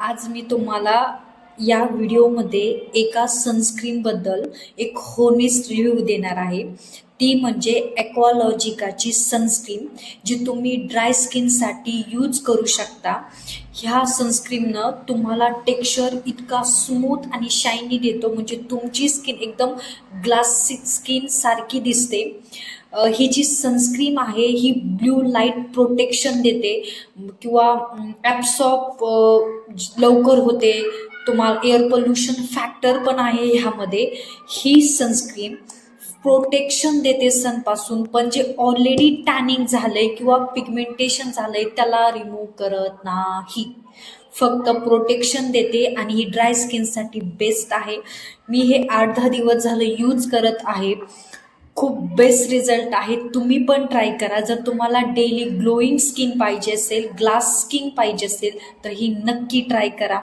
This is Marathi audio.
आज मी तुम्हाला या व्हिडिओमध्ये एका सनस्क्रीनबद्दल एक होनेस्ट रिव्ह्यू देणार आहे. ती म्हणजे ॲक्वालॉजिकाची सनस्क्रीन जी तुम्ही ड्राय स्किनसाठी यूज करू शकता. ह्या सनस्क्रीमनं तुम्हाला टेक्स्चर इतका स्मूथ आणि शायनी देतो. म्हणजे तुमची स्किन एकदम ग्लासिक स्किन सारखी दिसते. ही जी सनस्क्रीन आहे ही ब्ल्यू लाइट प्रोटेक्शन देते. किंवा ॲप्सॉप लवकर होते. तुम्हाला एअर पोल्युशन फॅक्टर पण आहे ह्यामध्ये. ही सनस्क्रीन प्रोटेक्शन देते सनपासून पण जे ऑलरेडी टॅनिंग झालंय किंवा पिगमेंटेशन झालंय त्याला रिमूव्ह करत नाही. फक्त प्रोटेक्शन देते आणि ही ड्राय स्किनसाठी बेस्ट आहे. मी हे आठ दहा दिवस झालं यूज करत आहे. खूप बेस्ट रिझल्ट आहे. तुम्ही पण ट्राय करा. जर तुम्हाला डेली ग्लोईंग स्किन पाहिजे असेल ग्लास स्किन पाहिजे असेल तर ही नक्की ट्राय करा.